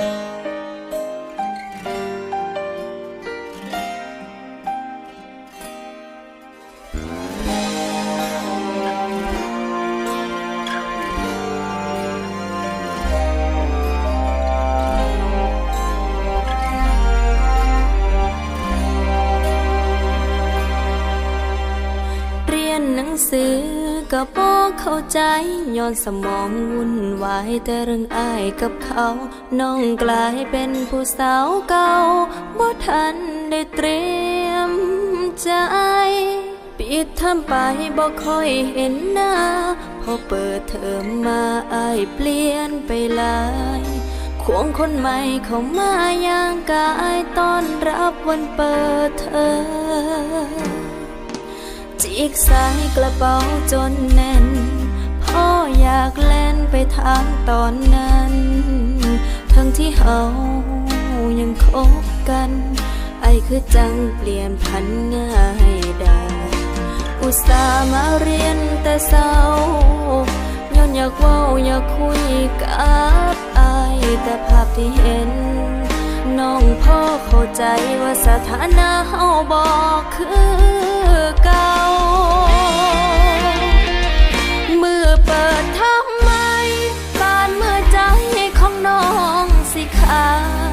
you ก็บอกเข้าใจย้อนสมองวุ่นวายแต่เรื่องอายกับเขา น้องกลายเป็นผู้สาวเก่าบ่ทันได้เตรียมใจปิดทำไปบ่ค่อยเห็นหน้า พอเปิดเทอมมาอายเปลี่ยนไปหลายควงคนใหม่เข้ามาอย่างกายต้อนรับวันเปิดเทอม จิกสายกระเป๋าจนแน่น พ่ออยากเล่นไปทางตอนนั้น ทั้งที่เฮายังคบกัน ไอคือจังเปลี่ยนพันง่ายได้อุตส่าห์มาเรียนแต่เศร้าย้อนอยากว้าอยากคุยกับไอแต่ภาพที่เห็น น้องพ่อเข้าใจว่าสถานะเฮาบอกคือเก่าเมื่อเปิดทำไมบานเมื่อใจของน้องสิขา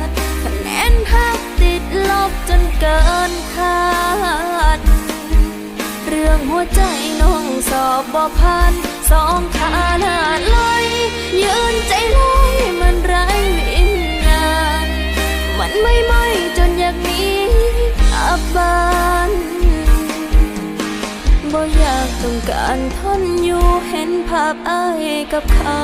ดคะแนนหักติดลบจนเกินคาด เรื่องหัวใจน้องสอบบ่ผ่านสองขาหน้าลอยยืนใจลอย บ่อยากต้องการทนอยู่เห็นภาพอายกับเขา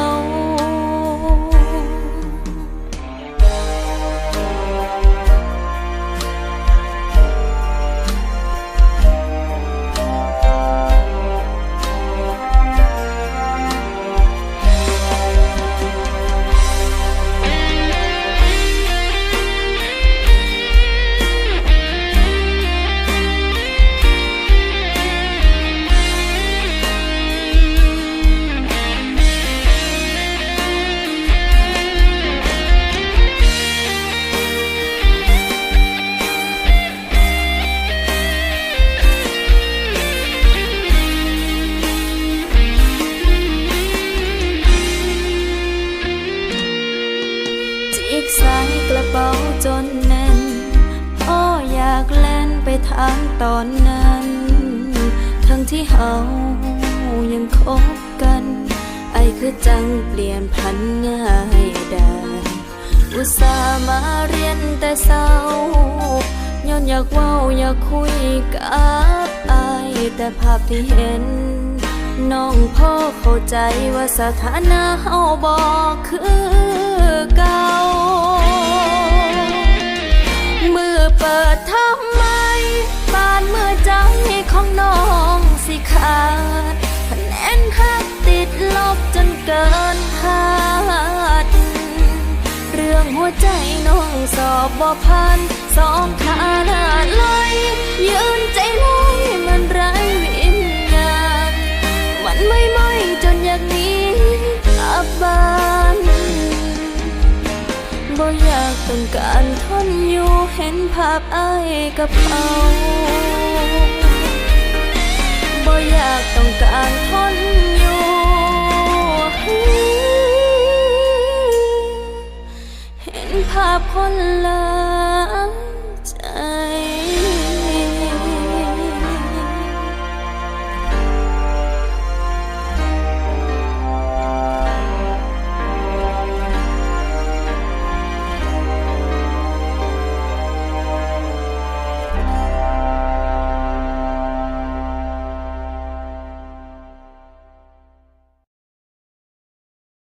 เป๋าจนแน่นพ่ออยากเล่นไปทางตอนนั้น ทั้งที่เฮายังคบกัน ไอคือจังเปลี่ยนพันง่ายได้อุตส่าห์มาเรียนแต่เศร้าย้อนอยากเว้าอยากคุยกับไอแต่ภาพที่เห็นน้องพ่อเข้าใจว่าสถานะเฮาบอกคือเก่า เปิดทำไมบานเมื่อใจของน้องสิขาดคะแนนหักติดลบจนเกินคาดเรื่องหัวใจน้องสอบบ่พันสองขาหน้าลอยยืนใจลอย บ่อยากต้องการทนอยู่เห็นภาพอายกับเอาบ่อยากต้องการทนอยู่ เห็นภาพคนลา